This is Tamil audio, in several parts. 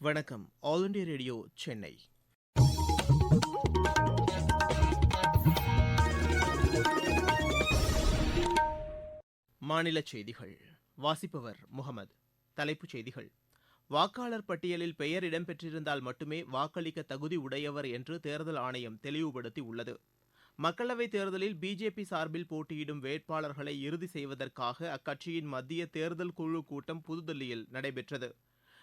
வணக்கம். ஆல் இண்டியா ரேடியோ சென்னை மாநில செய்திகள். வாசிப்பவர் முகமது. தலைப்புச் செய்திகள். வாக்காளர் பட்டியலில் பெயர் இடம்பெற்றிருந்தால் மட்டுமே வாக்களிக்க தகுதி உடையவர் என்று தேர்தல் ஆணையம் தெளிவுபடுத்தி உள்ளது. மக்களவைத் தேர்தலில் பிஜேபி சார்பில் போட்டியிடும் வேட்பாளர்களை இறுதி செய்வதற்காக அக்கட்சியின் மத்திய தேர்தல் குழு கூட்டம் புதுதில்லியில் நடைபெற்றது.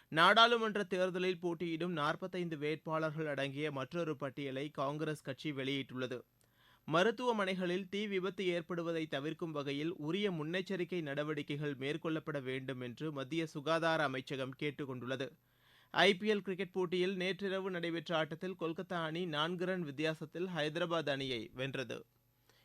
நாடாளுமன்ற தேர்தலில் போட்டியிடும் நாற்பத்தைந்து வேட்பாளர்கள் அடங்கிய மற்றொரு பட்டியலை காங்கிரஸ் கட்சி வெளியிட்டுள்ளது. மருத்துவமனைகளில் தீ விபத்து ஏற்படுவதை தவிர்க்கும் வகையில் உரிய முன்னெச்சரிக்கை நடவடிக்கைகள் மேற்கொள்ளப்பட வேண்டும் என்று மத்திய சுகாதார அமைச்சகம் கேட்டுக் கொண்டுள்ளது. ஐபிஎல் கிரிக்கெட் போட்டியில் நேற்றிரவு நடைபெற்ற ஆட்டத்தில் கொல்கத்தா அணி நான்கு ரன் வித்தியாசத்தில் ஹைதராபாத் அணியை வென்றது.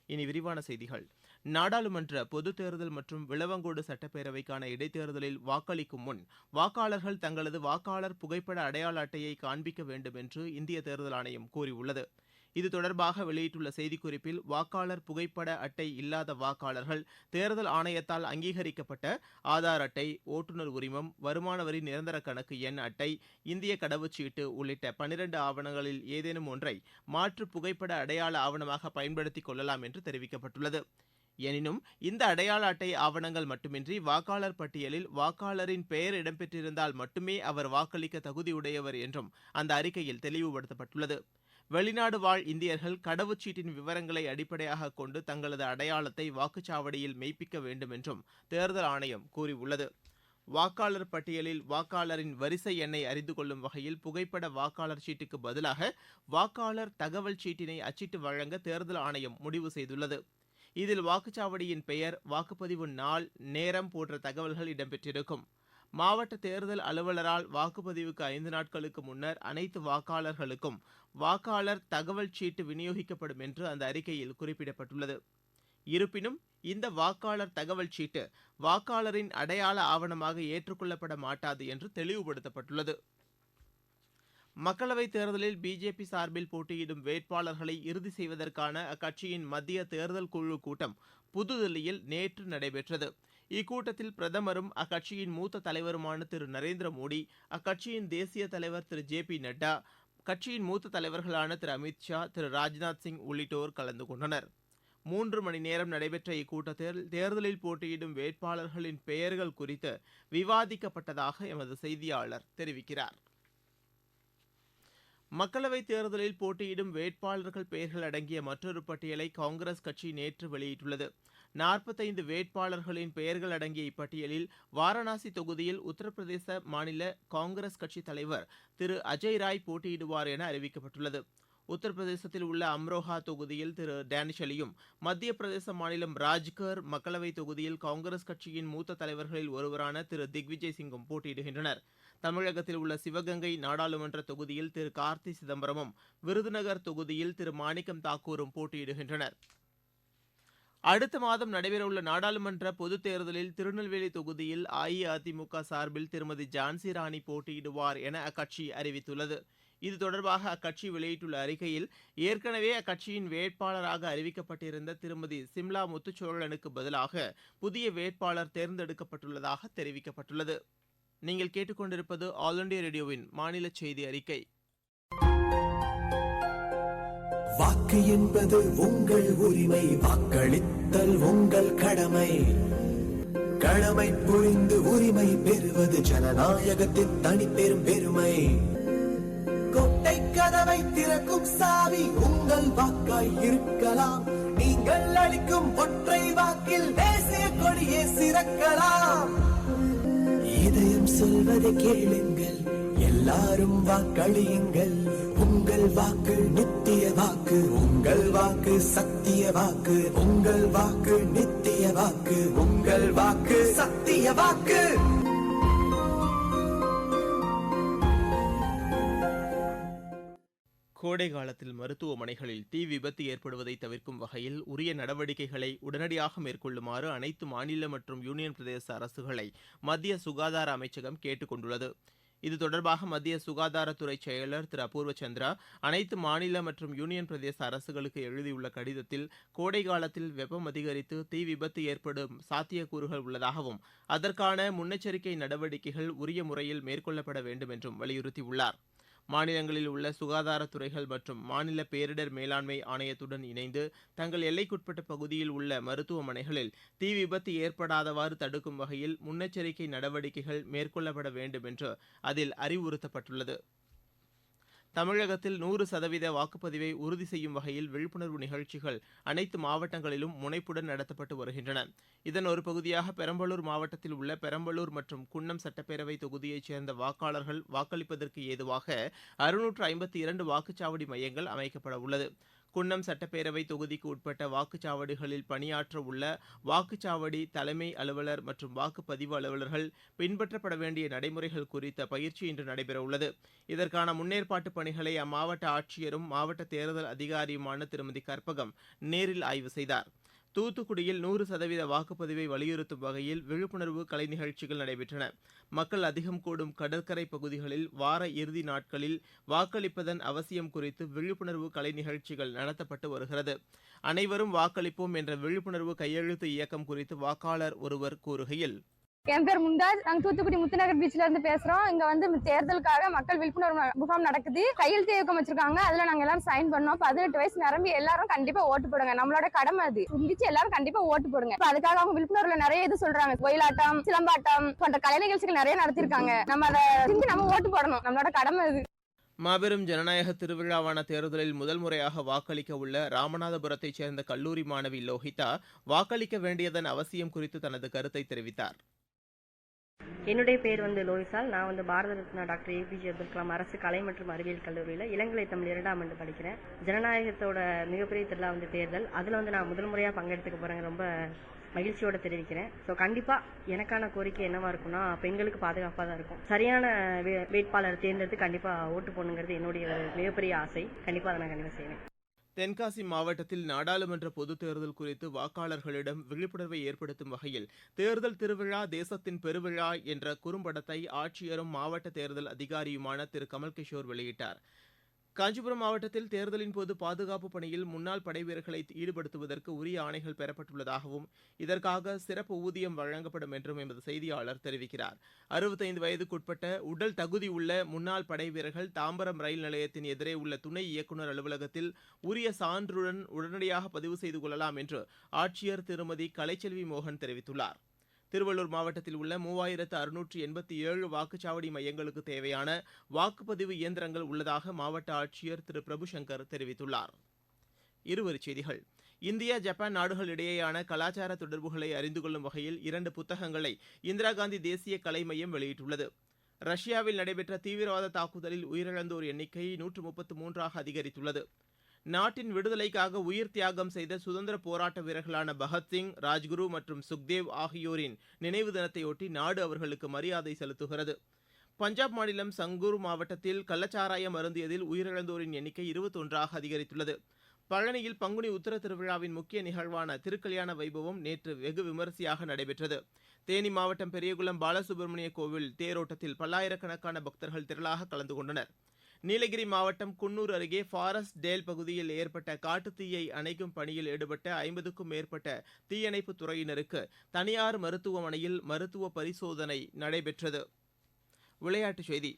இனி விரிவான செய்திகள். நாடாளுமன்ற பொதுத் தேர்தல் மற்றும் விளவங்கோடு சட்டப்பேரவைக்கான இடைத்தேர்தலில் வாக்களிக்கும் முன் வாக்காளர்கள் தங்களது வாக்காளர் புகைப்பட அடையாள அட்டையை காண்பிக்க வேண்டும் என்று இந்திய தேர்தல் ஆணையம் கூறியுள்ளது. இது தொடர்பாக வெளியிட்டுள்ள செய்திக்குறிப்பில் வாக்காளர் புகைப்பட அட்டை இல்லாத வாக்காளர்கள் தேர்தல் ஆணையத்தால் அங்கீகரிக்கப்பட்ட ஆதார் அட்டை ஓட்டுநர் உரிமம் வருமான வரி நிரந்தர கணக்கு எண் அட்டை இந்திய கடவுச்சீட்டு உள்ளிட்ட பனிரண்டு ஆவணங்களில் ஏதேனும் ஒன்றை மாற்று புகைப்பட அடையாள ஆவணமாக பயன்படுத்திக் கொள்ளலாம் என்று தெரிவிக்கப்பட்டுள்ளது. எனினும் இந்த அடையாள அட்டை ஆவணங்கள் மட்டுமின்றி வாக்காளர் பட்டியலில் வாக்காளரின் பெயர் இடம்பெற்றிருந்தால் மட்டுமே அவர் வாக்களிக்க தகுதியுடையவர் என்றும் அந்த அறிக்கையில் தெளிவுபடுத்தப்பட்டுள்ளது. வெளிநாடு வாழ் இந்தியர்கள் கடவுச்சீட்டின் விவரங்களை அடிப்படையாக கொண்டு தங்களது அடையாளத்தை வாக்குச்சாவடியில் மெய்ப்பிக்க வேண்டும் என்றும் தேர்தல் ஆணையம் கூறியுள்ளது. வாக்காளர் பட்டியலில் வாக்காளரின் வரிசை எண்ணை அறிந்து கொள்ளும் வகையில் புகைப்பட வாக்காளர் சீட்டுக்கு பதிலாக வாக்காளர் தகவல் சீட்டினை அச்சிட்டு வழங்க தேர்தல் ஆணையம் முடிவு செய்துள்ளது. இதில் வாக்குச்சாவடியின் பெயர் வாக்குப்பதிவு நாள் நேரம் போன்ற தகவல்கள் இடம்பெற்றிருக்கும். மாவட்ட தேர்தல் அலுவலரால் வாக்குப்பதிவுக்கு ஐந்து நாட்களுக்கு முன்னர் அனைத்து வாக்காளர்களுக்கும் வாக்காளர் தகவல் சீட்டு விநியோகிக்கப்படும் என்று அந்த அறிக்கையில் குறிப்பிடப்பட்டுள்ளது. இருப்பினும் இந்த வாக்காளர் தகவல் சீட்டு வாக்காளரின் அடையாள ஆவணமாக ஏற்றுக்கொள்ளப்பட மாட்டாது என்று தெளிவுபடுத்தப்பட்டுள்ளது. மக்களவைத் தேர்தலில் பிஜேபி சார்பில் போட்டியிடும் வேட்பாளர்களை இறுதி செய்வதற்கான அக்கட்சியின் மத்திய தேர்தல் குழு கூட்டம் புதுதில்லியில் நேற்று நடைபெற்றது. இக்கூட்டத்தில் பிரதமரும் அக்கட்சியின் மூத்த தலைவருமான திரு. நரேந்திர மோடி அக்கட்சியின் தேசிய தலைவர் திரு. ஜே. பி. நட்டா கட்சியின் மூத்த தலைவர்களான திரு. அமித் ஷா திரு. ராஜ்நாத் சிங் உள்ளிட்டோர் கலந்து கொண்டனர். மூன்று மணி நேரம் நடைபெற்ற இக்கூட்டத்தில் தேர்தலில் போட்டியிடும் வேட்பாளர்களின் பெயர்கள் குறித்து விவாதிக்கப்பட்டதாக எமது செய்தியாளர் தெரிவிக்கிறார். மக்களவைத் தேர்தலில் போட்டியிடும் வேட்பாளர்கள் பெயர்கள் அடங்கிய மற்றொரு பட்டியலை காங்கிரஸ் கட்சி நேற்று வெளியிட்டுள்ளது. நாற்பத்தைந்து வேட்பாளர்களின் பெயர்கள் அடங்கிய இப்பட்டியலில் வாரணாசி தொகுதியில் உத்தரப்பிரதேச மாநில காங்கிரஸ் கட்சி தலைவர் திரு அஜய் ராய் போட்டியிடுவார் என அறிவிக்கப்பட்டுள்ளது. உத்தரப்பிரதேசத்தில் உள்ள அம்ரோஹா தொகுதியில் திரு டேனிஷ் அலியும் மத்திய பிரதேச மாநிலம் ராஜ்கர் மக்களவை தொகுதியில் காங்கிரஸ் கட்சியின் மூத்த தலைவர்களில் ஒருவரான திரு திக்விஜய் சிங்கும் போட்டியிடுகின்றனர். தமிழகத்தில் உள்ள சிவகங்கை நாடாளுமன்ற தொகுதியில் திரு கார்த்தி சிதம்பரமும் விருதுநகர் தொகுதியில் திரு மாணிக்கம் தாக்கூரும் போட்டியிடுகின்றனர். அடுத்த மாதம் நடைபெறவுள்ள நாடாளுமன்ற பொதுத் தேர்தலில் திருநெல்வேலி தொகுதியில் அஇஅதிமுக சார்பில் திருமதி ஜான்சி ராணி போட்டியிடுவார் என அக்கட்சி அறிவித்துள்ளது. இது தொடர்பாக அக்கட்சி வெளியிட்டுள்ள அறிக்கையில் ஏற்கனவே அக்கட்சியின் வேட்பாளராக அறிவிக்கப்பட்டிருந்த திருமதி சிம்லா முத்துச்சோழனுக்கு பதிலாக புதிய வேட்பாளர் தேர்ந்தெடுக்கப்பட்டுள்ளதாக தெரிவிக்கப்பட்டுள்ளது. நீங்கள் கேட்டுக்கொண்டிருப்பது ஆல் இண்டியா ரேடியோவின் மாநில செய்தி அறிக்கை. வாக்கு என்பது உங்கள் உரிமை வாக்களித்தல் உங்கள் கடமை. கடமை புரிந்து உரிமை பெறுவது ஜனநாயகத்தின் தனிப்பெரும் பெருமை. கதவை திறக்கும் சாவி உங்கள் வாக்காய் இருக்கலாம். நீங்கள் அளிக்கும் ஒற்றை வாக்கில் தேசிய கொடியே சிறக்கலாம். இதயம் சொல்வதை கேளுங்கள் எல்லாரும் வாக்களியுங்கள். உங்கள் வாக்கு நித்திய வாக்கு உங்கள் வாக்கு சத்திய வாக்கு உங்கள் வாக்கு நித்திய வாக்கு உங்கள் வாக்கு சத்திய வாக்கு. கோடை காலத்தில் மருத்துவமனைகளில் தீ விபத்து ஏற்படுவதை தவிர்க்கும் வகையில் உரிய நடவடிக்கைகளை உடனடியாக மேற்கொள்ளுமாறு அனைத்து மாநில மற்றும் யூனியன் பிரதேச அரசுகளை மத்திய சுகாதார அமைச்சகம் கேட்டுக் கொண்டுள்ளது. இது தொடர்பாக மத்திய சுகாதாரத்துறை செயலர் திரு. அபூர்வ சந்திரா அனைத்து மாநில மற்றும் யூனியன் பிரதேச அரசுகளுக்கு எழுதியுள்ள கடிதத்தில் கோடை காலத்தில் வெப்பம் அதிகரித்து தீ விபத்து ஏற்படும் சாத்தியக்கூறுகள் உள்ளதாகவும் அதற்கான முன்னெச்சரிக்கை நடவடிக்கைகள் உரிய முறையில் மேற்கொள்ளப்பட வேண்டும் என்றும் வலியுறுத்தியுள்ளார். மாநிலங்களில் உள்ள சுகாதாரத்துறைகள் மற்றும் மாநில பேரிடர் மேலாண்மை ஆணையத்துடன் இணைந்து தங்கள் எல்லைக்குட்பட்ட பகுதியில் உள்ள மருத்துவமனைகளில் தீ விபத்து ஏற்படாதவாறு தடுக்கும் வகையில் முன்னெச்சரிக்கை நடவடிக்கைகள் மேற்கொள்ளப்பட வேண்டும் என்று அதில் அறிவுறுத்தப்பட்டுள்ளது. தமிழகத்தில் நூறு சதவீத வாக்குப்பதிவை உறுதி செய்யும் வகையில் விழிப்புணர்வு நிகழ்ச்சிகள் அனைத்து மாவட்டங்களிலும் முனைப்புடன் நடத்தப்பட்டு வருகின்றன. இதன் ஒரு பகுதியாக பெரம்பலூர் மாவட்டத்தில் உள்ள பெரம்பலூர் மற்றும் குன்னம் சட்டப்பேரவை தொகுதியைச் சேர்ந்த வாக்காளர்கள் வாக்களிப்பதற்கு ஏதுவாக அறுநூற்று ஐம்பத்தி இரண்டு வாக்குச்சாவடி மையங்கள் அமைக்கப்பட உள்ளது. குன்னம் சட்டப்பேரவை தொகுதிக்கு உட்பட்ட வாக்குச்சாவடிகளில் பணியாற்ற உள்ள வாக்குச்சாவடி தலைமை அலுவலர் மற்றும் வாக்குப்பதிவு அலுவலர்கள் பின்பற்றப்பட வேண்டிய நடைமுறைகள் குறித்த பயிற்சி இன்று நடைபெறவுள்ளது. இதற்கான முன்னேற்பாட்டு பணிகளை அம்மாவட்ட ஆட்சியரும் மாவட்ட தேர்தல் அதிகாரியுமான திருமதி கற்பகம் நேரில் ஆய்வு செய்தார். தூத்துக்குடியில் நூறு சதவீத வாக்குப்பதிவை வலியுறுத்தும் வகையில் விழிப்புணர்வு கலை நிகழ்ச்சிகள் நடைபெற்றன. மக்கள் அதிகம் கூடும் கடற்கரை பகுதிகளில் வார இறுதி நாட்களில் வாக்களிப்பதன் அவசியம் குறித்து விழிப்புணர்வு கலை நிகழ்ச்சிகள் நடத்தப்பட்டு வருகிறது. அனைவரும் வாக்களிப்போம் என்ற விழிப்புணர்வு கையெழுத்து இயக்கம் குறித்து வாக்காளர் ஒருவர் கூறுகையில் என் பேர் மும்தாஜ். நாங்க தூத்துக்குடி முத்துநகர் பீச்ல இருந்து பேசுறோம். இங்க வந்து தேர்தலுக்காக மக்கள் விழிப்புணர்வு முகாம் நடக்குது. கையெழுத்து இயக்கம் வச்சிருக்காங்க. அதுல நாங்க எல்லாரும் சைன் பண்ணோம். பதினெட்டு வயசு நிரம்பி எல்லாரும் கண்டிப்பா ஓட்டு போடுங்க. நம்மளோட கடமை அது. சிந்திச்சு எல்லாரும் கண்டிப்பா ஓட்டு போடுங்க. இப்ப அதுக்காக அவங்க விழிப்புணர்வுல நிறைய இது சொல்றாங்க. ஒயிலாட்டம் சிலம்பாட்டம் போன்ற கலை நிகழ்ச்சிகள் நிறைய நடத்திருக்காங்க. நம்ம அதை சிந்தி நம்ம ஓட்டு போடணும். நம்மளோட கடமை அது. மாபெரும் ஜனநாயக திருவிழாவான தேர்தலில் முதல் முறையாக வாக்களிக்க உள்ள ராமநாதபுரத்தைச் சேர்ந்த கல்லூரி மாணவி லோஹிதா வாக்களிக்க வேண்டியதன் அவசியம் குறித்து தனது கருத்தை தெரிவித்தார். என்னுடைய பேர் வந்து லோயிசால் நான் வந்து பாரத ரத்னா டாக்டர் ஏபிஜே அப்துல் கலாம் அரசு கலை மற்றும் அறிவியல் கல்லூரியில் இளங்கலை தமிழ் இரண்டாம் ஆண்டு படிக்கிறேன். ஜனநாயகத்தோட மிகப்பெரிய திருவிழா வந்து தேர்தல். அதில் வந்து நான் முதல் முறையாக பங்கெடுத்துக்க போகிறேங்க ரொம்ப மகிழ்ச்சியோட தெரிவிக்கிறேன். ஸோ கண்டிப்பாக எனக்கான கோரிக்கை என்னவா இருக்கும்னா பெண்களுக்கு பாதுகாப்பாக தான் இருக்கும். சரியான வே- வேட்பாளர் தேர்ந்தெடுத்து கண்டிப்பாக ஓட்டு போடணுங்கிறது என்னுடைய மிகப்பெரிய ஆசை. கண்டிப்பாக அதை நான் கண்டிப்பாக செய்வேன். தென்காசி மாவட்டத்தில் நாடாளுமன்ற பொதுத் தேர்தல் குறித்து வாக்காளர்களிடம் விழிப்புணர்வை ஏற்படுத்தும் வகையில் தேர்தல் திருவிழா தேசத்தின் பெருவிழா என்ற குறும்படத்தை ஆட்சியரும் மாவட்ட தேர்தல் அதிகாரியுமான திரு. கமல்கிஷோர் வெளியிட்டார். காஞ்சிபுரம் மாவட்டத்தில் தேர்தலின் போது பாதுகாப்பு பணியில் முன்னாள் படைவீரர்களை ஈடுபடுத்துவதற்கு உரிய ஆணைகள் பெறப்பட்டுள்ளதாகவும் இதற்காக சிறப்பு ஊதியம் வழங்கப்படும் என்றும் எமது செய்தியாளர் தெரிவிக்கிறார். அறுபத்தைந்து வயதுக்குட்பட்ட உடல் தகுதி உள்ள முன்னாள் படைவீரர்கள் தாம்பரம் ரயில் நிலையத்தின் எதிரே உள்ள துணை இயக்குநர் அலுவலகத்தில் உரிய சான்றுடன் உடனடியாக பதிவு செய்து கொள்ளலாம் என்று ஆட்சியர் திருமதி கலைச்செல்வி மோகன் தெரிவித்துள்ளார். திருவள்ளூர் மாவட்டத்தில் உள்ள மூவாயிரத்து அறுநூற்று எண்பத்தி ஏழு வாக்குச்சாவடி மையங்களுக்கு தேவையான வாக்குப்பதிவு இயந்திரங்கள் உள்ளதாக மாவட்ட ஆட்சியர் திரு. பிரபுசங்கர் தெரிவித்துள்ளார். இருவரிச் செய்திகள். இந்தியா ஜப்பான் நாடுகள் இடையேயான கலாச்சார தொடர்புகளை அறிந்து கொள்ளும் வகையில் இரண்டு புத்தகங்களை இந்திரா காந்தி தேசிய கலை மையம் வெளியிட்டுள்ளது. ரஷ்யாவில் நடைபெற்ற தீவிரவாத தாக்குதலில் உயிரிழந்தோர் எண்ணிக்கை நூற்று முப்பத்து மூன்றாக அதிகரித்துள்ளது. நாட்டின் விடுதலைக்காக உயிர் தியாகம் செய்த சுதந்திர போராட்ட வீரர்களான பகத்சிங் ராஜ்குரு மற்றும் சுக்தேவ் ஆகியோரின் நினைவு தினத்தையொட்டி நாடு அவர்களுக்கு மரியாதை செலுத்துகிறது. பஞ்சாப் மாநிலம் சங்கூர் மாவட்டத்தில் கள்ளச்சாராயம் அருந்தியதில் உயிரிழந்தோரின் எண்ணிக்கை இருபத்தொன்றாக அதிகரித்துள்ளது. பழனியில் பங்குனி உத்தர திருவிழாவின் முக்கிய நிகழ்வான திருக்கல்யாண வைபவம் நேற்று வெகு விமரிசையாக நடைபெற்றது. தேனி மாவட்டம் பெரியகுளம் பாலசுப்பிரமணிய கோவில் தேரோட்டத்தில் பல்லாயிரக்கணக்கான பக்தர்கள் திரளாக கலந்து கொண்டனர். நீலகிரி மாவட்டம் குன்னூர் அருகே ஃபாரஸ்ட் டேல் பகுதியில் ஏற்பட்ட காட்டுத்தீயை அணைக்கும் பணியில் ஈடுபட்ட ஐம்பதுக்கும் மேற்பட்ட தீயணைப்பு துறையினருக்கு தனியார் மருத்துவமனையில் மருத்துவ பரிசோதனை நடைபெற்றது. விளையாட்டுச் செய்தி.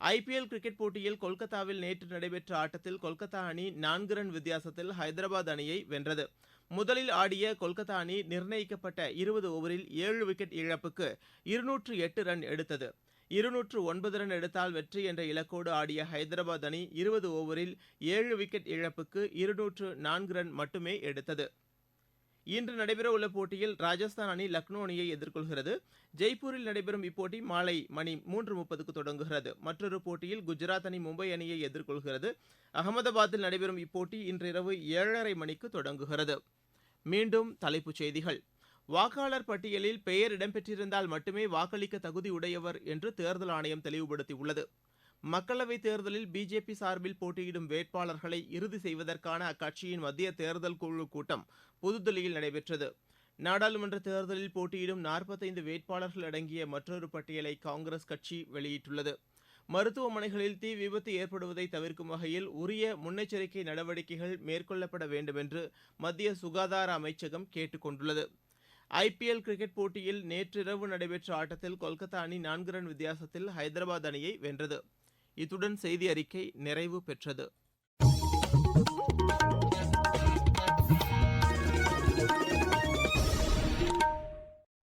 ஐபிஎல் கிரிக்கெட் போட்டியில் கொல்கத்தாவில் நேற்று நடைபெற்ற ஆட்டத்தில் கொல்கத்தா அணி நான்கு ரன் வித்தியாசத்தில் ஹைதராபாத் அணியை வென்றது. முதலில் ஆடிய கொல்கத்தா அணி நிர்ணயிக்கப்பட்ட இருபது ஓவரில் ஏழு விக்கெட் இழப்புக்கு இருநூற்று எட்டு ரன் எடுத்தது. இருநூற்று ஒன்பது ரன் எடுத்தால் வெற்றி என்ற இலக்கோடு ஆடிய ஹைதராபாத் அணி இருபது ஓவரில் ஏழு விக்கெட் இழப்புக்கு இருநூற்று நான்கு ரன் மட்டுமே எடுத்தது. இன்று நடைபெறவுள்ள போட்டியில் ராஜஸ்தான் அணி லக்னோ அணியை எதிர்கொள்கிறது. ஜெய்ப்பூரில் நடைபெறும் இப்போட்டி மாலை மணி மூன்று முப்பதுக்கு தொடங்குகிறது. மற்றொரு போட்டியில் குஜராத் அணி மும்பை அணியை எதிர்கொள்கிறது. அகமதாபாத்தில் நடைபெறும் இப்போட்டி இன்றிரவு ஏழரை மணிக்கு தொடங்குகிறது. மீண்டும் தலைப்புச் செய்திகள். வாக்காளர் பட்டியலில் பெயர் இடம்பெற்றிருந்தால் மட்டுமே வாக்களிக்க தகுதியுடையவர் என்று தேர்தல் ஆணையம் தெளிவுபடுத்தியுள்ளது. மக்களவைத் தேர்தலில் பிஜேபி சார்பில் போட்டியிடும் வேட்பாளர்களை இறுதி செய்வதற்கான அக்கட்சியின் மத்திய தேர்தல் குழு கூட்டம் புதுதில்லியில் நடைபெற்றது. நாடாளுமன்ற தேர்தலில் போட்டியிடும் நாற்பத்தைந்து வேட்பாளர்கள் அடங்கிய மற்றொரு பட்டியலை காங்கிரஸ் கட்சி வெளியிட்டுள்ளது. மருத்துவமனைகளில் தீ விபத்து ஏற்படுவதை தவிர்க்கும் வகையில் உரிய முன்னெச்சரிக்கை நடவடிக்கைகள் மேற்கொள்ளப்பட வேண்டும் என்று மத்திய சுகாதார அமைச்சகம் கேட்டுக் கொண்டுள்ளது ஐபிஎல் கிரிக்கெட் போட்டியில் நேற்றிரவு நடைபெற்ற ஆட்டத்தில் கொல்கத்தா அணி நான்கு ரன் வித்தியாசத்தில் ஹைதராபாத் அணியை வென்றது. இத்துடன் செய்தி அறிக்கை நிறைவு பெற்றது.